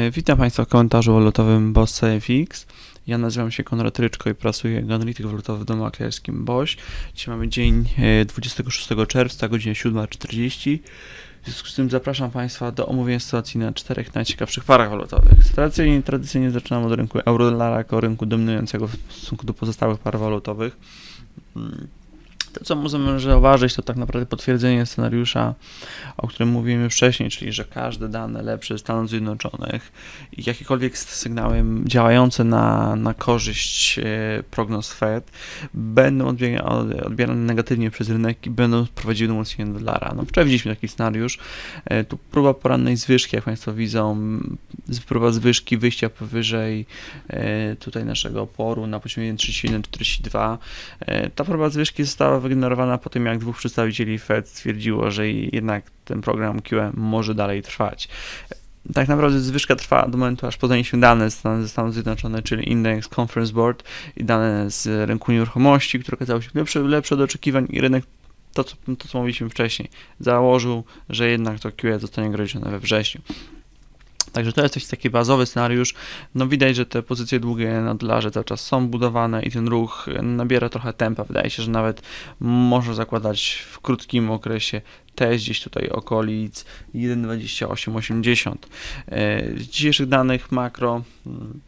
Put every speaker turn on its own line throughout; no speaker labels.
E, Witam Państwa w komentarzu walutowym Boss FX. Ja nazywam się Konrad Ryczko i pracuję jako analityk walutowy w domu maklerskim BOŚ. Dzisiaj mamy dzień e, 26 czerwca, godzina 7.40. W związku z tym zapraszam Państwa do omówienia sytuacji na czterech najciekawszych parach walutowych. Tradycyjnie, tradycyjnie zaczynamy od rynku euro-dolara jako rynku dominującego w stosunku do pozostałych par walutowych. To, co możemy zauważyć, to tak naprawdę potwierdzenie scenariusza, o którym mówiłem wcześniej, czyli że każde dane lepsze Stanów Zjednoczonych i jakiekolwiek sygnały działające na, na korzyść e, prognoz Fed będą odbie- odbierane negatywnie przez rynek i będą prowadziły do umocnienia dolara. No, wczoraj widzieliśmy taki scenariusz. E, Tu próba porannej zwyżki, jak Państwo widzą, próba zwyżki wyjścia powyżej e, tutaj naszego oporu na poziomie 1,3142. E, Ta próba zwyżki została wyignorowana po tym, jak dwóch przedstawicieli Fed stwierdziło, że jednak ten program QE może dalej trwać. Tak naprawdę zwyżka trwa do momentu, aż poznaliśmy dane ze Stanów Zjednoczonych, czyli Index Conference Board i dane z rynku nieruchomości, które okazały się lepsze, lepsze od oczekiwań i rynek, to to co mówiliśmy wcześniej, założył, że jednak to QE zostanie ograniczone we wrześniu. Także to jest taki, taki bazowy scenariusz. No widać, że te pozycje długie na dolarze cały czas są budowane i ten ruch nabiera trochę tempa. Wydaje się, że nawet może zakładać w krótkim okresie test gdzieś tutaj okolic 1,2880. E, Z dzisiejszych danych makro mm,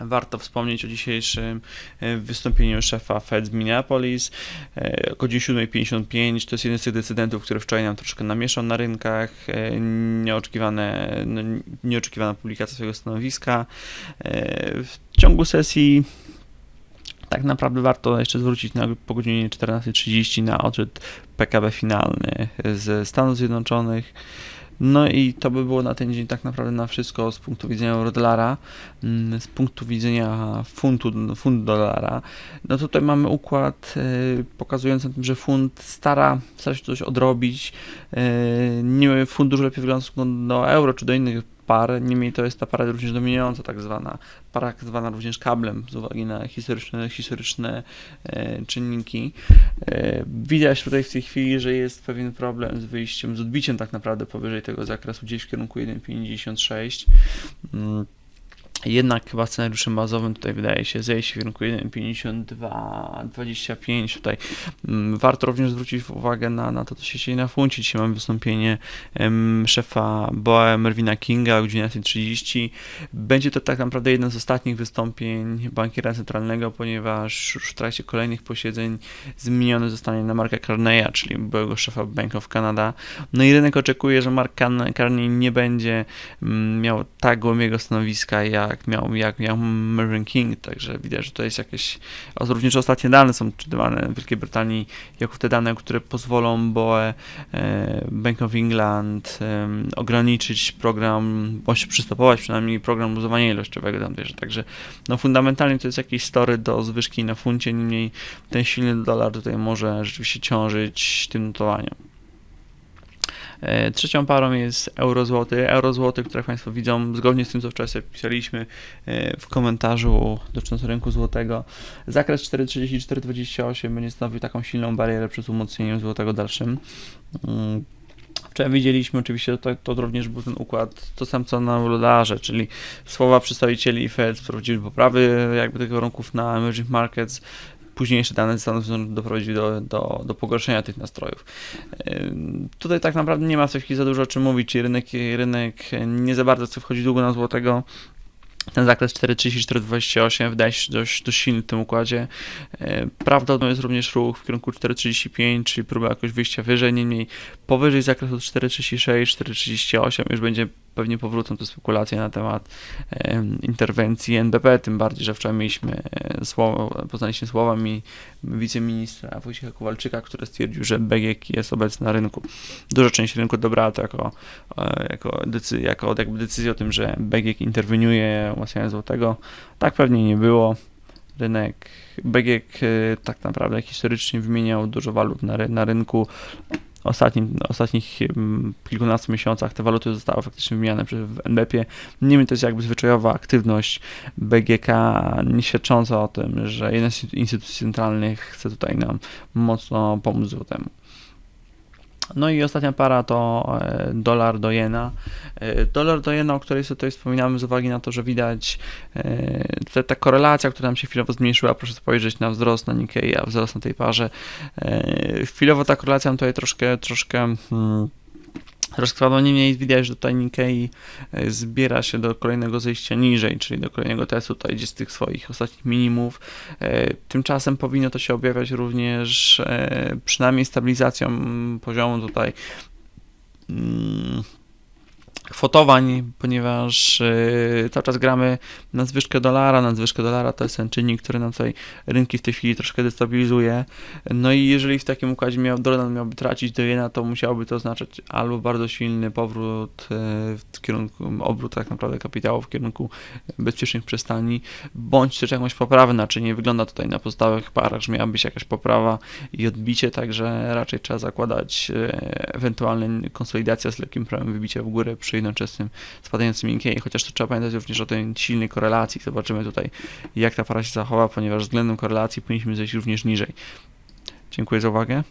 Warto wspomnieć o dzisiejszym e, wystąpieniu szefa Fed z Minneapolis e, o godzinie 7.55. To jest jeden z tych decydentów, który wczoraj nam troszkę namieszał na rynkach. E, Nieoczekiwane, no, nieoczekiwana publikacja swojego stanowiska. W ciągu sesji tak naprawdę warto jeszcze zwrócić na, po godzinie 14.30 na odczyt PKB finalny ze Stanów Zjednoczonych. No i to by było na ten dzień tak naprawdę na wszystko z punktu widzenia eurodolara, Mm, z punktu widzenia funtu, funt dolara. No tutaj mamy układ e, pokazujący tym, że funt stara, stara się coś odrobić. E, nie fund dużo lepiej wygląda do euro czy do innych par, niemniej to jest ta para również dominująca, tak zwana, para zwana również kablem z uwagi na historyczne, historyczne e, czynniki. E, widać tutaj w tej chwili, że jest pewien problem z wyjściem, z odbiciem tak naprawdę powyżej tego zakresu gdzieś w kierunku 1,56. Mm, Jednak chyba scenariuszem bazowym tutaj wydaje się zejść w kierunku 1,52-25. Tutaj mm, warto również zwrócić uwagę na, na to, co się dzieje na funcie. Dzisiaj mamy wystąpienie em, szefa BOE Mervina Kinga o godzinie 30. Będzie to tak naprawdę jeden z ostatnich wystąpień bankiera centralnego, ponieważ już w trakcie kolejnych posiedzeń zmieniony zostanie na Marka Carneya, czyli byłego szefa Bank of Canada. No i rynek oczekuje, że Mark Carney nie będzie mm, miał tak głębiego stanowiska, jak miał, jak miał Mervyn King, także widać, że to jest jakieś, również ostatnie dane są czytywane w Wielkiej Brytanii jako te dane, które pozwolą BOE, e, Bank of England em, ograniczyć program, bądź przystopować przynajmniej program luzowania ilościowego tam wiesz, także no fundamentalnie to jest jakieś story do zwyżki na funcie, niemniej ten silny dolar tutaj może rzeczywiście ciążyć tym notowaniem. E, Trzecią parą jest euro-złoty. Euro-złoty, które Państwo widzą, zgodnie z tym, co wczoraj pisaliśmy e, w komentarzu dotyczącym rynku złotego, zakres 4,34-28 będzie stanowił taką silną barierę przed umocnieniem złotego dalszym. Mm, Wczoraj widzieliśmy oczywiście, to, to również był ten układ, to sam co na dolarze, czyli słowa przedstawicieli Fed wprowadziły poprawy jakby tych warunków na emerging markets, późniejsze dane ze Stanów Zjednoczonych doprowadziły do, do, do pogorszenia tych nastrojów. Tutaj tak naprawdę nie ma w chwili za dużo o czym mówić, rynek, rynek nie za bardzo chce wchodzić długo na złotego. Ten zakres 4,34-28 wydaje się dość, dość silny w tym układzie. Prawdopodobnie jest również ruch w kierunku 4,35, czyli próba jakoś wyjścia wyżej, niemniej powyżej zakresu 4,36, 4,38 już będzie pewnie powrócą te spekulacje na temat interwencji NBP, tym bardziej, że wczoraj mieliśmy e, słowo, poznaliśmy słowami wiceministra Wojciecha Kowalczyka, który stwierdził, że BGK jest obecny na rynku. Duża część rynku dobrała to jako, e, jako, decy, jako jakby decyzję o tym, że BGK interweniuje umacniając złotego. Tak pewnie nie było. Rynek BGK e, tak naprawdę historycznie wymieniał dużo walut na, na rynku ostatnim, ostatnich mm, kilkunastu miesiącach te waluty zostały faktycznie wymieniane w NBP. Niemniej to jest jakby zwyczajowa aktywność BGK, nie świadcząca o tym, że jedna z instytucji centralnych chce tutaj nam mocno pomóc złotemu. No i ostatnia para to e, dolar do jena. E, Dolar do jena, o której sobie tutaj wspominamy z uwagi na to, że widać e, tutaj ta korelacja, która nam się chwilowo zmniejszyła. Proszę spojrzeć na wzrost na Nikkei, a wzrost na tej parze. Chwilowo ta korelacja nam tutaj troszkę, troszkę hmm, Słabo, niemniej widać, że tutaj Nikkei e, zbiera się do kolejnego zejścia niżej, czyli do kolejnego testu, tutaj gdzie z tych swoich ostatnich minimów. E, Tymczasem powinno to się objawiać również e, przynajmniej stabilizacją poziomu tutaj mm, kwotowań, ponieważ e, cały czas gramy na zwyżkę dolara, na zwyżkę dolara to jest ten czynnik, który nam tutaj rynki w tej chwili troszkę destabilizuje. No i jeżeli w takim układzie miał, dolar miałby tracić do jena, to musiałoby to oznaczać albo bardzo silny powrót e, w kierunku, obrót tak naprawdę kapitału w kierunku bezpiecznych przystani, bądź też jakąś poprawę, znaczy nie wygląda tutaj na pozostałych parach, że miała być jakaś poprawa i odbicie, także raczej trzeba zakładać e, ewentualne konsolidację z lekkim prawem wybicia w górę przy jednoczesnym spadającym Nikkei, chociaż to trzeba pamiętać również o tej silnej korelacji. Zobaczymy tutaj, jak ta para się zachowa, ponieważ względem korelacji powinniśmy zejść również niżej. Dziękuję za uwagę.